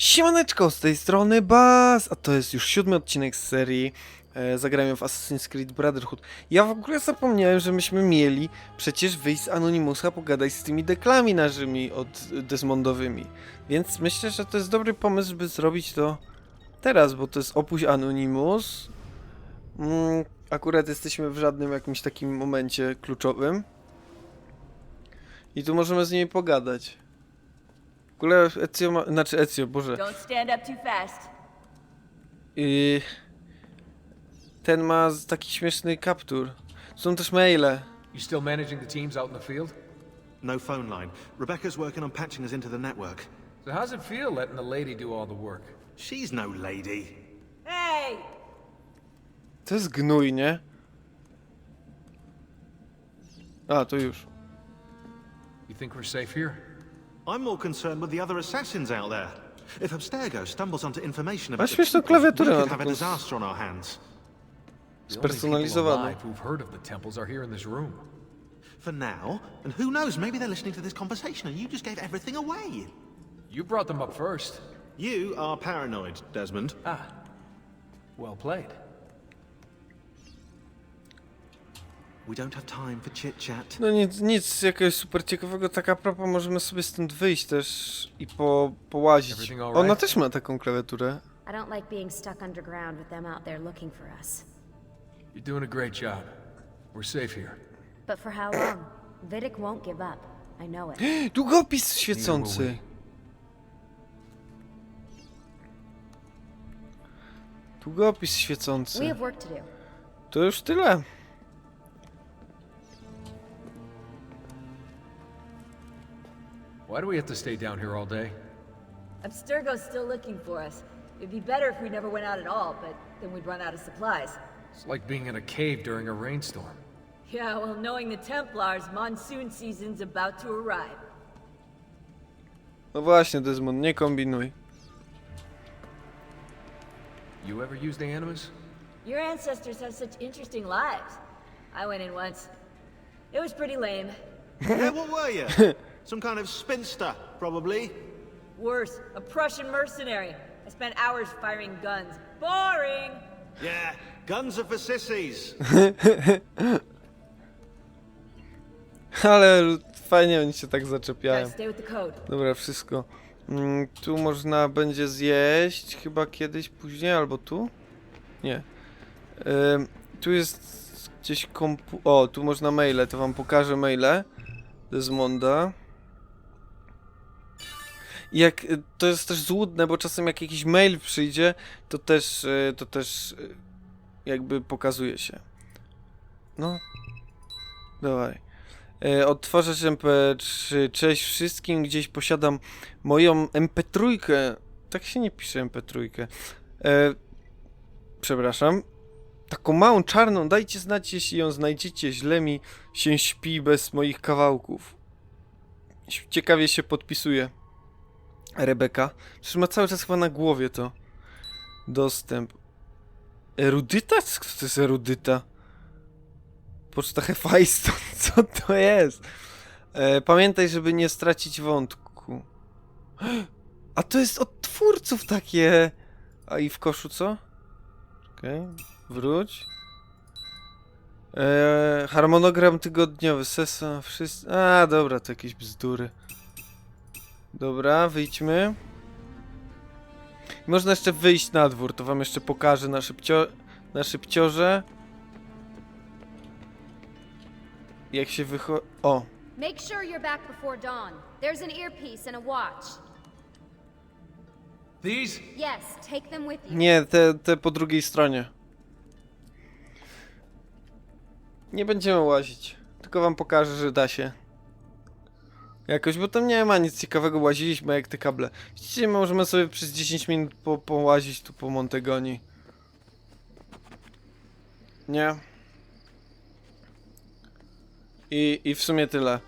Siemaneczko, z tej strony Baz, a to jest już siódmy odcinek z serii e, w Assassin's Creed Brotherhood. Ja w ogóle zapomniałem, że myśmy mieli przecież wyjść z Anonymusa, pogadać z tymi deklami naszymi od Desmondowymi. Więc myślę, że to jest dobry pomysł, żeby zrobić to teraz, bo to jest opuść Anonymous. Mm, akurat jesteśmy w żadnym jakimś takim momencie kluczowym. I tu możemy z nimi pogadać. W ogóle Ezio ma... Znaczy Ezio, Boże. Don't stand up too fast. I ten ma z- taki śmieszny kaptur. Są też maile. You still managing the teams out in the field? No phone line. Rebecca's working on patching us into the network. So how's it feel letting the lady do all the work? She's no lady. Hey! To jest gnój, nie? A, to już. You think we're safe here? I'm more concerned with the other assassins out there. If Abstergo stumbles onto information about the śmieszną we klawiaturę na could have a taką disaster on our hands. The only people spersonalizowaną. alive who've heard of the temples are here in this room. For now, and who knows, maybe they're listening to this conversation and you just gave everything away. You brought them up first. You are paranoid, Desmond. Ah, well played. No nic, nic jakiegoś super ciekawego, tak a propos możemy sobie stąd wyjść też i po, połazić. Ona też ma taką klawiaturę. I don't like being stuck underground with them out there looking for us. You're doing a great job. We're safe here. But for how long? Vidic won't give up. I know it. Długopis świecący. Długopis We świecący. To już tyle. Why do we have to stay down here all day? Abstergo's still looking for us. It'd be better if we never went out at all, but then we'd run out of supplies. It's like being in a cave during a rainstorm. Yeah, well, knowing the Templars, monsoon season's about to arrive. No właśnie, Desmond, nie kombinuj. You ever use the Animus? Your ancestors have such interesting lives. I went in once. It was pretty lame. yeah, what were you? Some kind of spinster, probably. Worse, a Prussian mercenary. I spent hours firing guns. Boring! Yeah, guns are for sissies. Ale fajnie oni się tak zaczepiają. stay with the code. Dobra, wszystko. Mm, tu można będzie zjeść chyba kiedyś później, albo tu? Nie. Ym, tu jest gdzieś kompu... O, tu można maile, to wam pokażę maile Desmonda. I jak, y, to jest też złudne, bo czasem jak jakiś mail przyjdzie, to też, y, to też y, jakby pokazuje się. No. Dawaj. Odtwarzacz MP3. Cześć wszystkim. Gdzieś posiadam moją MP3. Tak się nie pisze MP3. E, przepraszam. Taką małą czarną. Dajcie znać, jeśli ją znajdziecie. Źle mi się śpi bez moich kawałków. Ciekawie się podpisuje. Rebeka. Przecież ma cały czas chyba na głowie to. Dostęp. Erudyta? Kto to jest erudyta? Poczta Hefajston, co to jest? E, pamiętaj, żeby nie stracić wątku. A to jest od twórców takie. A i w koszu co? Okej, wróć. E, harmonogram tygodniowy, sesa, wszyscy. A, dobra, to jakieś bzdury. Dobra, wyjdźmy. Można jeszcze wyjść na dwór, to wam jeszcze pokażę na, szybcio na szybciorze. Jak się wycho... O, Make sure you're back before dawn. There's an earpiece and a watch. These? Yes, take them with you. nie, te, te po drugiej stronie. Nie będziemy łazić. Tylko wam pokażę, że da się. Jakoś, bo tam nie ma nic ciekawego. Łaziliśmy jak te kable. Widzicie, możemy sobie przez 10 minut po, połazić tu po Montegoni. Nie. I, I w sumie tyle.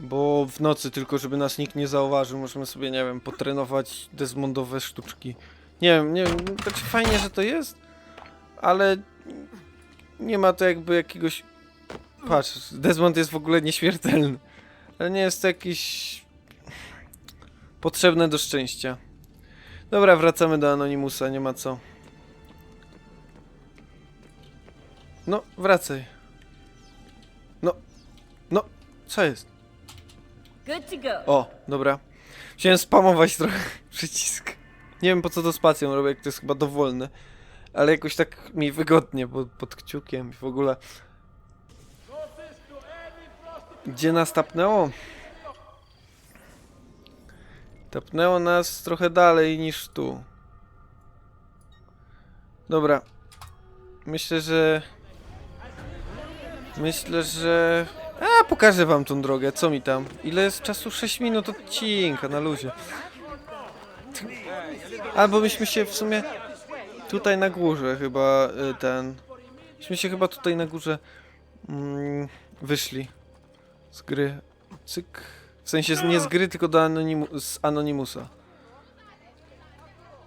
Bo w nocy tylko, żeby nas nikt nie zauważył, możemy sobie, nie wiem, potrenować Desmondowe sztuczki. Nie wiem, nie wiem, znaczy fajnie, że to jest, ale nie ma to jakby jakiegoś... Patrz, Desmond jest w ogóle nieśmiertelny. Ale nie jest to jakiś... Potrzebne do szczęścia. Dobra, wracamy do Anonimusa, nie ma co. No, wracaj. No, no, co jest? O, dobra. Chciałem spamować trochę przycisk. Nie wiem po co to spacją robię, jak to jest chyba dowolne. Ale jakoś tak mi wygodnie, bo pod kciukiem i w ogóle. Gdzie nas tapnęło? Tapnęło nas trochę dalej niż tu. Dobra. Myślę, że... Myślę, że... A, pokażę wam tą drogę, co mi tam? Ile jest czasu? 6 minut odcinka, na luzie. Albo myśmy się w sumie tutaj na górze chyba y, ten... Myśmy się chyba tutaj na górze mm, wyszli z gry. Cyk. W sensie nie z gry, tylko do anonimu, z Anonimusa.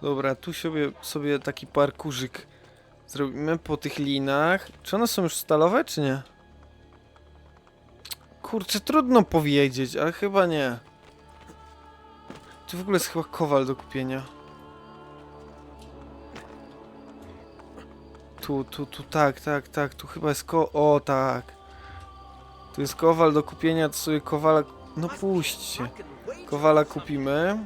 Dobra, tu sobie, sobie taki parkurzyk zrobimy po tych linach. Czy one są już stalowe, czy nie? Kurczę, trudno powiedzieć, ale chyba nie. Tu w ogóle jest chyba kowal do kupienia. Tu, tu, tu, tak, tak, tak, tu chyba jest ko... O, tak. Tu jest kowal do kupienia, to sobie kowala... No puśćcie. Kowala kupimy.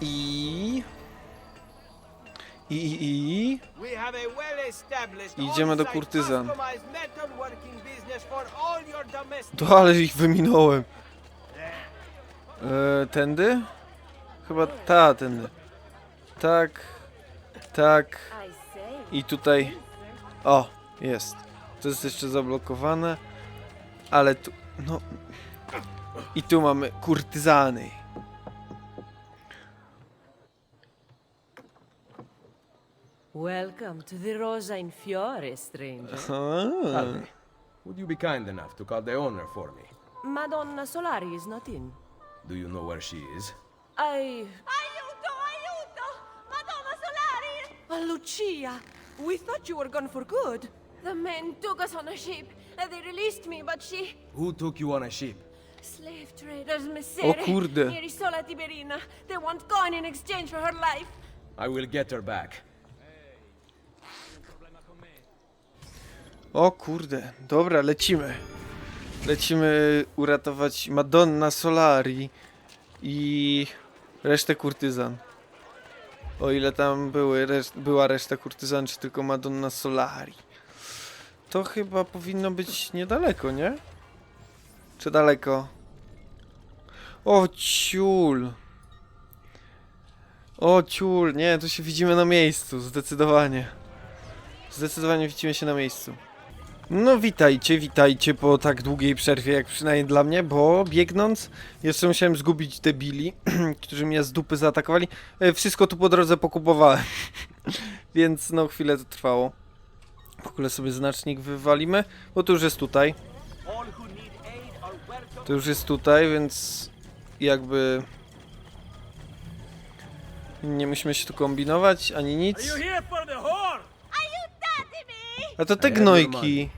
I... I, i, i... Well-established Idziemy do kurtyzan. To ale ich wyminąłem. E, tędy? Chyba ta, tędy. Tak. Tak. I tutaj. O, jest. To jest jeszcze zablokowane. Ale tu. No. I tu mamy kurtyzany. Welcome to the Rosa in Fiore, stranger. A, Would you be kind enough to call the owner for me? Madonna Solari is not in. Do you know where she is? I. Uh, Lucia! We thought you were gone for good. The men took us on a ship. and They released me, but she... Who took you on a ship? Slave traders, Messere. O kurde. Near Isola Tiberina. They want coin in exchange for her life. I will get her back. o kurde. Dobra, lecimy. Lecimy uratować Madonna Solari i resztę kurtyzan. O ile tam były, była reszta kurtyzan, czy tylko Madonna Solari. To chyba powinno być niedaleko, nie? Czy daleko? O ciul. O ciul, nie, tu się widzimy na miejscu, zdecydowanie. Zdecydowanie widzimy się na miejscu. No witajcie, witajcie po tak długiej przerwie, jak przynajmniej dla mnie, bo biegnąc jeszcze musiałem zgubić debili, którzy mnie z dupy zaatakowali. E, Wszystko tu po drodze pokupowałem, więc no chwilę to trwało. W ogóle sobie znacznik wywalimy, bo to już jest tutaj. To już jest tutaj, więc jakby nie musimy się tu kombinować, ani nic. A to te your gnojki.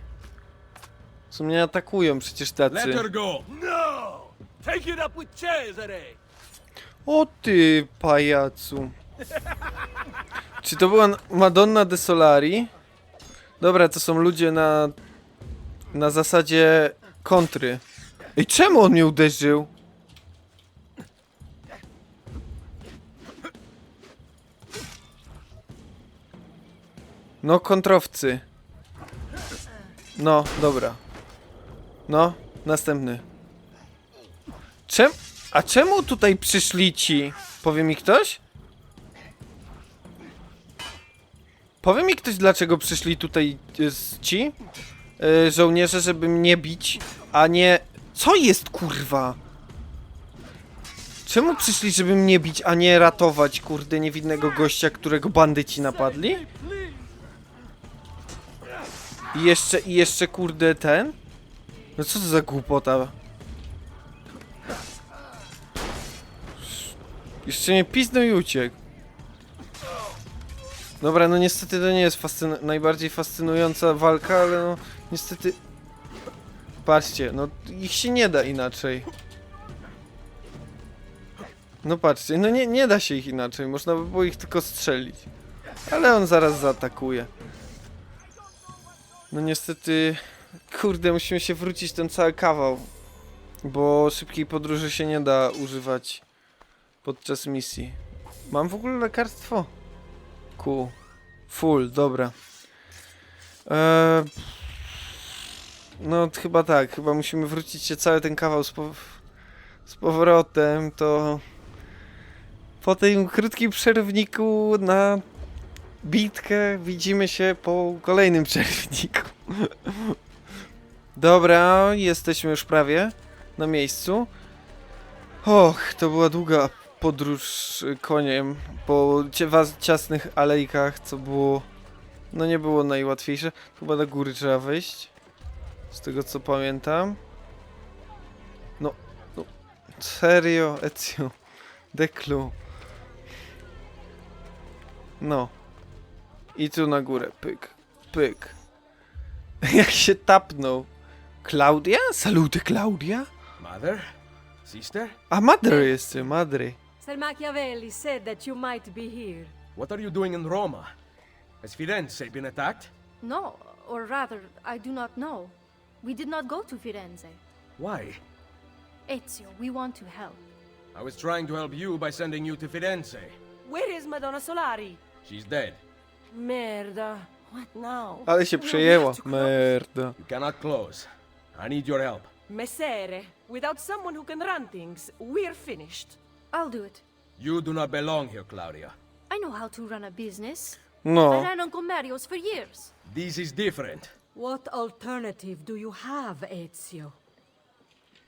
Co mnie atakują przecież Let tacy. her go! No! Take it up with Cesare! O ty, pajacu. Czy to była Madonna de Solari? Dobra, to są ludzie na... Na zasadzie kontry. Ej, czemu on mnie uderzył? No, kontrowcy. No, dobra. No, następny. Czem... A czemu tutaj przyszli ci? Powie mi ktoś? Powie mi ktoś, dlaczego przyszli tutaj y, ci? Y, żołnierze, żeby mnie bić, a nie... Co jest, kurwa? Czemu przyszli, żeby mnie bić, a nie ratować, kurde, niewinnego gościa, którego bandyci napadli? I jeszcze, i jeszcze, kurde, ten? No co to za głupota? Jeszcze mnie piznął i uciekł. Dobra, no niestety to nie jest fascynu najbardziej fascynująca walka, ale no Niestety... Patrzcie, no ich się nie da inaczej. No patrzcie, no nie, nie da się ich inaczej, można by było ich tylko strzelić. Ale on zaraz zaatakuje. No niestety... Kurde, musimy się wrócić ten cały kawał. Bo szybkiej podróży się nie da używać podczas misji. Mam w ogóle lekarstwo? Ku. Full, dobra. Eee, no chyba tak, chyba musimy wrócić się cały ten kawał z, pow z powrotem, to po tym krótkim przerwniku na bitkę widzimy się po kolejnym przerwniku. Dobra, jesteśmy już prawie na miejscu. Och, to była długa podróż y, koniem po cia- ciasnych alejkach, co było no nie było najłatwiejsze. Chyba na góry trzeba wejść. Z tego co pamiętam. No, no serio, Ezio. Deklu. No. I tu na górę, pyk, pyk. Jak się tapnął. Klaudia? Saluty Klaudia? Mother? Sister? A Madre jest, Madre. Sir Machiavelli said that you might be here. What are you doing in Roma? Has Firenze been attacked? No, or rather, I do not know. We did not go to Firenze. Why? Ezio, we want to help. I was trying to help you by sending you to Firenze. Where is Madonna Solari? She's dead. Merda. What now? Ale się przejęła. Merda. You cannot close. I need your help. Messere, without someone who can run things, we're finished. I'll do it. You do not belong here, Claudia. I know how to run a business. No. I ran on Comerios for years. This is different. What alternative do you have, Ezio?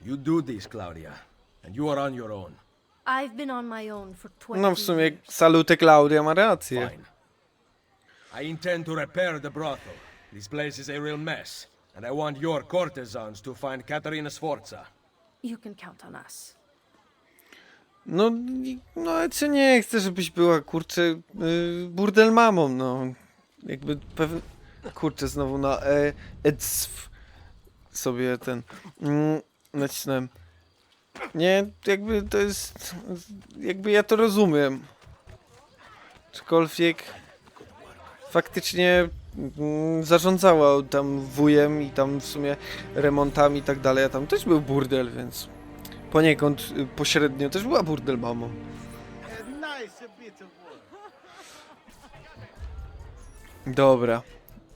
You do this, Claudia, and you are on your own. I've been on my own for 20 No w sumie years. Salute Klaudia ma rację. Fine. I intend to repair the brothel. This place is a real mess, and I want your courtesans to find Caterina Sforza. You can count on us. No, no ale czy nie chcę, żebyś była, kurczę, y, burdel mamą, no. Jakby pewnie... Kurczę, znowu na e, edzw sobie ten... Mm, nacisnąłem. Nie, jakby to jest... Jakby ja to rozumiem. Aczkolwiek... Faktycznie zarządzała tam wujem i tam w sumie remontami i tak dalej, a tam też był burdel, więc poniekąd y, pośrednio też była burdel mamą. Dobra.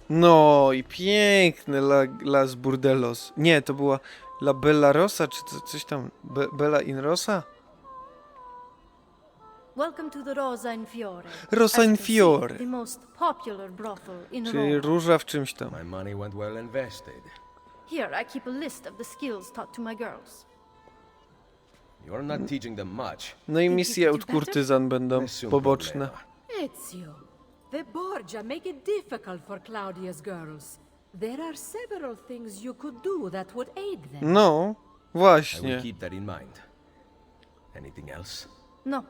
No i piękny La, Las Burdelos. Nie, to była La Bella Rosa, czy co, coś tam. Be, Bella in Rosa? Welcome to the Rosa in Fiore. Rosa As in you can see, Fiore. The most popular brothel in Czyli Rome. róża w czymś tam. My money went well invested. Here, I keep a list of the skills taught to my girls. You are not teaching them much. No i misje od kurtyzan będą Nessun poboczne. problema. Ezio, the Borgia make it difficult for Claudia's girls. There are several things you could do that would aid them. No, I will właśnie. keep that in mind. Anything else? No.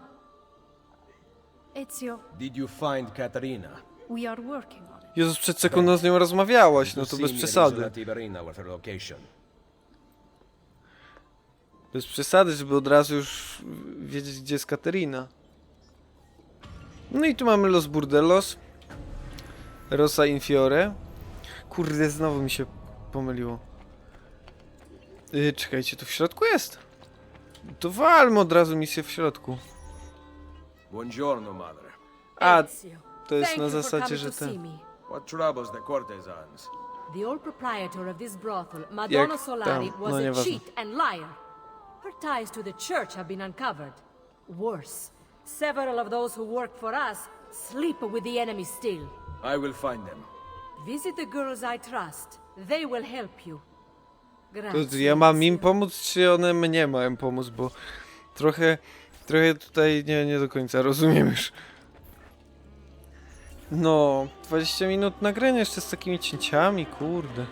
Ezio, Did you find Caterina? we are working on it. Jezus, przed sekundą z nią rozmawiałaś, no To bez przesady. relative arena with her location. Bez przesady, żeby od razu już wiedzieć, gdzie jest Katerina. No i tu mamy Los Burdelos. Rosa Infiore. Kurde, znowu mi się pomyliło. Yy, czekajcie, tu w środku jest? To walmy od razu misję w środku. Buongiorno, madre. A, to jest na zasadzie, że ten... What troubles the courtesans? The old proprietor of this brothel, Madonna Jak Solari, tam, was no a nieważne. cheat and liar. Her ties to the church have been uncovered. Worse, several of those who work for us sleep with the enemy still. I will find them. Visit the girls I trust. They will help you. To Grazie, ja mam im pomóc, czy one mnie mają pomóc, bo trochę, trochę tutaj nie, nie do końca rozumiem już. No, 20 minut nagrania jeszcze z takimi cięciami, kurde.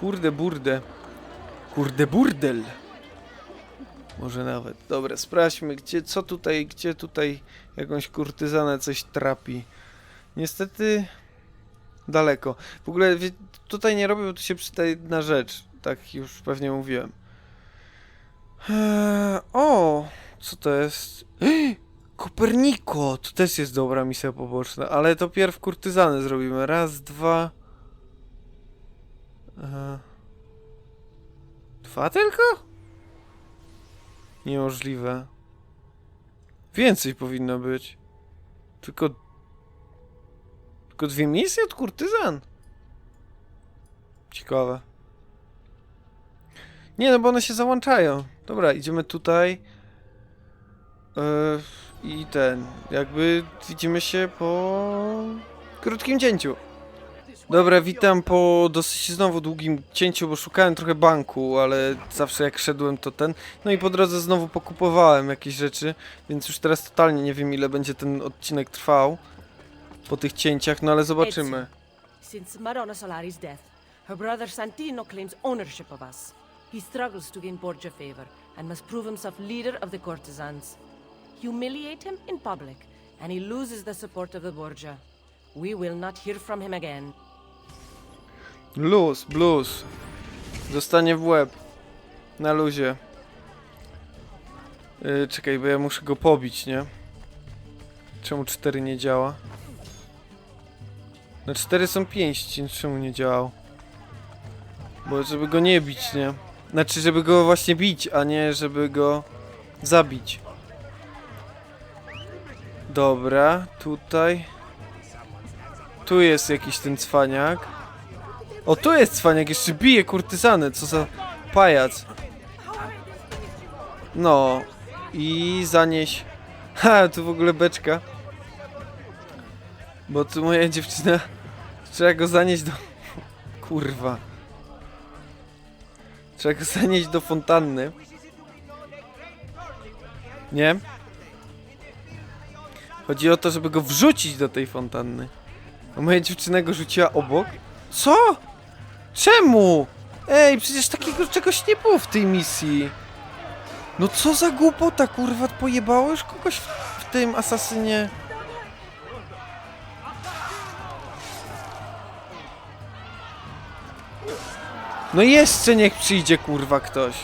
Kurde burde. Kurde burdel. Może nawet. Dobra, sprawdźmy, gdzie, co tutaj, gdzie tutaj jakąś kurtyzanę coś trapi. Niestety daleko. W ogóle wie, tutaj nie robię, bo tu się przyda jedna rzecz. Tak już pewnie mówiłem. Eee, o, co to jest? Koperniko! To też jest dobra misja poboczna, ale to pierw kurtyzany zrobimy. Raz, dwa. Dwa tylko? Niemożliwe. Więcej powinno być. Tylko. Tylko dwie misje od kurtyzan? Ciekawe. Nie, no bo one się załączają. Dobra, idziemy tutaj. Yy, I ten. Jakby widzimy się po krótkim cięciu. Dobra, witam po dosyć znowu długim cięciu, bo szukałem trochę banku, ale zawsze jak szedłem to ten. No i po drodze znowu pokupowałem jakieś rzeczy, więc już teraz totalnie nie wiem ile będzie ten odcinek trwał po tych cięciach, no ale zobaczymy. Since Marona Solari's death, her brother Santino claims ownership of us. He struggles to gain Borgia favor and must prove himself leader of the courtesans. Humiliate him in public, and he loses the support of the Borgia. We will not hear from him again. Luz, blues. Zostanie w łeb. Na luzie. Yy, czekaj, bo ja muszę go pobić, nie? Czemu 4 nie działa? Na 4 są pięści, no czemu nie działał? Bo żeby go nie bić, nie? Znaczy, żeby go właśnie bić, a nie żeby go zabić. Dobra, tutaj. Tu jest jakiś ten cwaniak. O, tu jest cwaniak, jeszcze bije kurtyzany, co za pajac. No, i zanieś. Ha, tu w ogóle beczka. Bo tu moja dziewczyna. Trzeba go zanieść do. Kurwa. Trzeba go zanieść do fontanny. Nie? Chodzi o to, żeby go wrzucić do tej fontanny. A moja dziewczyna go rzuciła obok. Co? Czemu? Ej, przecież takiego czegoś nie było w tej misji. No co za głupota, kurwa, pojebało już kogoś w, w tym asasynie. No jeszcze niech przyjdzie, kurwa, ktoś.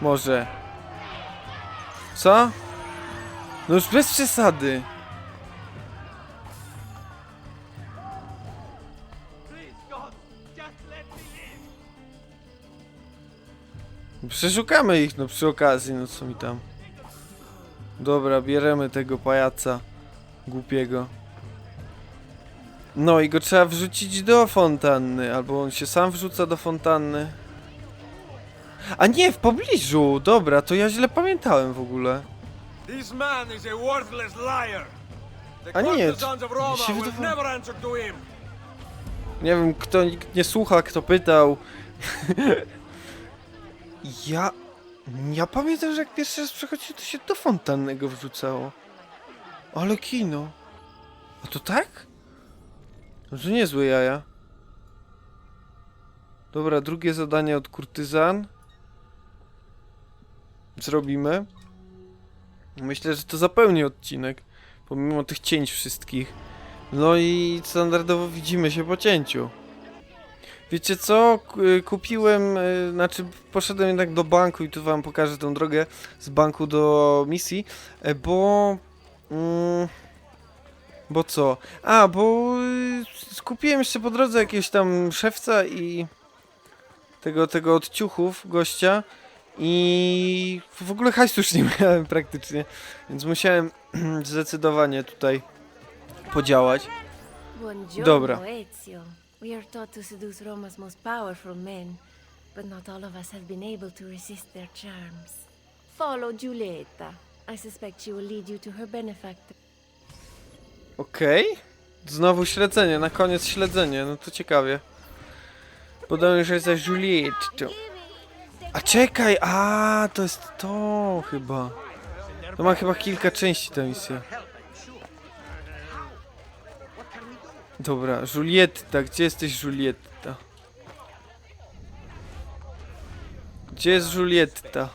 Może. Co? No już bez przesady. Przeszukamy ich, no przy okazji, no co mi tam. Dobra, bierzemy tego pajaca głupiego. No i go trzeba wrzucić do fontanny, albo on się sam wrzuca do fontanny. A nie, w pobliżu! Dobra, to ja źle pamiętałem w ogóle. This man is a worthless liar. The A nie, courtesans of mi Roma się will wydawało- never answer to him. Nie wiem, kto nikt nie słucha, kto pytał. ja... Ja pamiętam, że jak pierwszy raz przechodziłem, to się do fontanny go wrzucało. Ale kino. A to tak? No to niezłe jaja. Dobra, drugie zadanie od kurtyzan. Zrobimy. Myślę, że to zapełni odcinek. Pomimo tych cięć wszystkich. No i standardowo widzimy się po cięciu. Wiecie co? Y, Kupiłem, y, znaczy poszedłem jednak do banku i tu wam pokażę tą drogę z banku do misji, e, bo... Mm, bo co? A, bo y, skupiłem jeszcze po drodze jakiegoś tam szewca i tego, tego od ciuchów gościa i w ogóle hajsu już nie miałem praktycznie, więc musiałem zdecydowanie tutaj podziałać. Dobra. Ezio. We are taught to seduce Roma's most powerful men, but not all of us have been able to resist their charms. Follow Giulietta. I suspect she will lead you to her benefactor. Okej. Znowu śledzenie, na koniec śledzenie, no to ciekawie. Jest za Juliette. A czekaj, a to jest to chyba. To ma chyba kilka części ta misja. Dobra, Julietta, gdzie jesteś Julietta? Gdzie jest Julietta?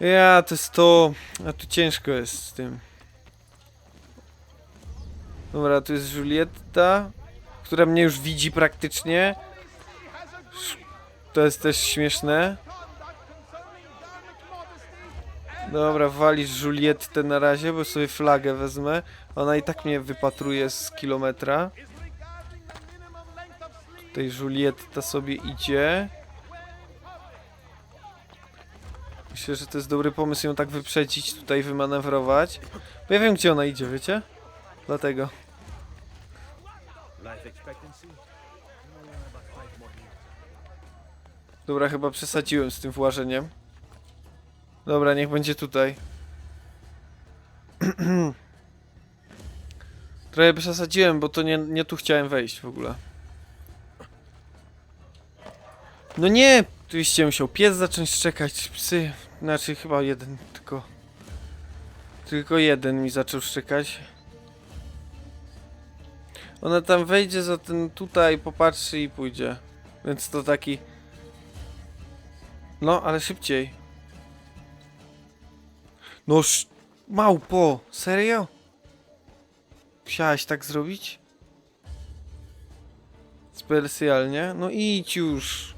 Ja, to jest to. A tu ciężko jest z tym. Dobra, tu jest Julietta, która mnie już widzi praktycznie. To jest też śmieszne. Dobra, walisz Juliettę na razie, bo sobie flagę wezmę. Ona i tak mnie wypatruje z kilometra. Tutaj Julietta sobie idzie. Myślę, że to jest dobry pomysł ją tak wyprzedzić, tutaj wymanewrować. Bo ja wiem, gdzie ona idzie, wiecie? Dlatego. Dobra, chyba przesadziłem z tym włażeniem. Dobra, niech będzie tutaj. Trochę przesadziłem, bo to nie, nie tu chciałem wejść w ogóle. No nie! Jeszcze musiał pies zacząć szczekać, psy. Znaczy chyba jeden tylko. Tylko jeden mi zaczął szczekać. Ona tam wejdzie za ten tutaj, popatrzy i pójdzie. Więc to taki... No, ale szybciej. No. Małpo! Serio? Chciałaś tak zrobić? Specjalnie? No idź już.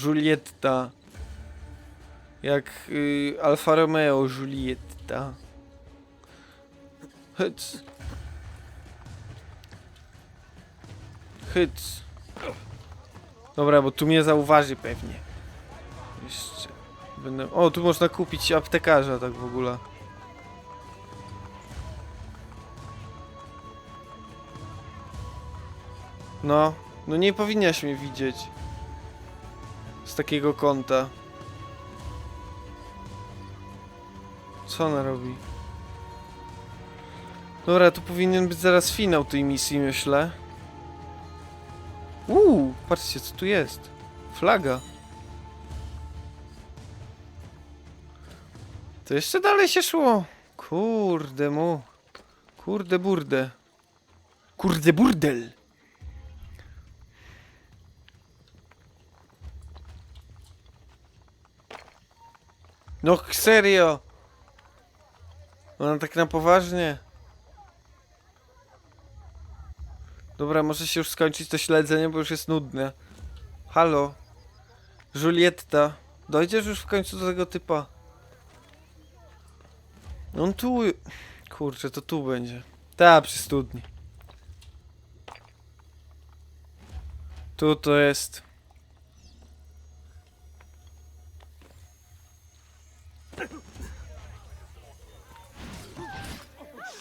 Julietta. Jak y, Alfa Romeo Julietta. Hyc. Hyc. Dobra, bo tu mnie zauważy pewnie. Jeszcze. Będę... O, tu można kupić aptekarza tak w ogóle. No, no nie powinnaś mnie widzieć. Z takiego kąta. Co ona robi? Dobra, tu powinien być zaraz finał tej misji, myślę. Uuu, patrzcie co tu jest. Flaga. To jeszcze dalej się szło. Kurde mu. Kurde burde. Kurde burdel. No serio. Ona tak na poważnie. Dobra, może się już skończyć to śledzenie, bo już jest nudne. Halo. Julietta. Dojdziesz już w końcu do tego typa. On tu... Kurczę, to tu będzie. Ta, przy studni. Tu to jest.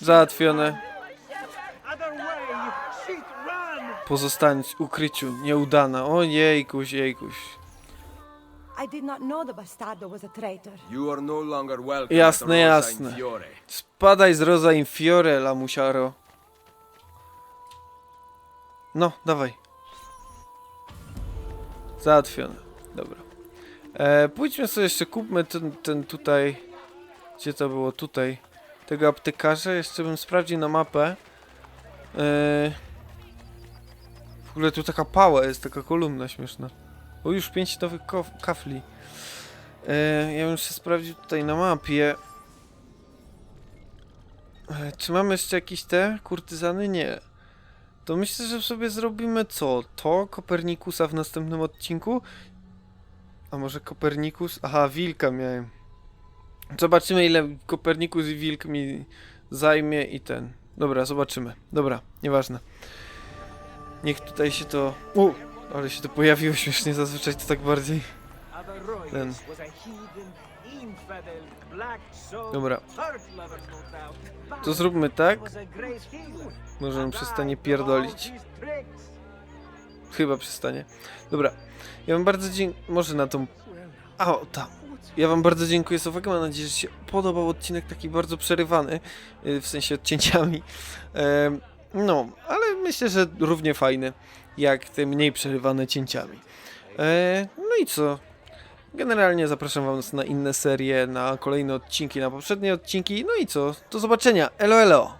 Załatwione. Pozostać w ukryciu. Nieudana. O jejkuś, jejkuś. I did not know the bastardo was a traitor. You are no longer welcome Jasne, Rosa jasne. Infiore. Spadaj z Rosa Infiore, lamusiaro. No, dawaj. Załatwione. Dobra. E, pójdźmy sobie jeszcze, kupmy ten, ten tutaj... Gdzie to było? Tutaj. Tego aptekarza. Jeszcze bym sprawdził na mapę. E, ogóle tu taka pała jest, taka kolumna śmieszna. O, już pięć nowych kof- kafli. E, ja bym jeszcze sprawdził tutaj na mapie. E, Czy mamy jeszcze jakieś te kurtyzany? Nie. To myślę, że sobie zrobimy co? To Kopernikusa w następnym odcinku? A może Kopernikus? Aha, wilka miałem. Zobaczymy ile Kopernikus i wilk mi zajmie i ten. Dobra, zobaczymy. Dobra, nieważne. Niech tutaj się to... U, ale się to pojawiło śmiesznie, zazwyczaj to tak bardziej... Ten. Dobra, to zróbmy tak. Może on przestanie pierdolić. Chyba przestanie. Dobra. Ja wam bardzo dziękuję. Może na tą. A, o, tam. Ja wam bardzo dziękuję uwagę. Mam nadzieję, że się podobał odcinek taki bardzo przerywany. y, W sensie odcięciami. Em, No, ale myślę, że równie fajny. Jak te mniej przerywane cięciami. E, No i co? Generalnie zapraszam was na inne serie, na kolejne odcinki, na poprzednie odcinki. No i co? Do zobaczenia. Elo, elo.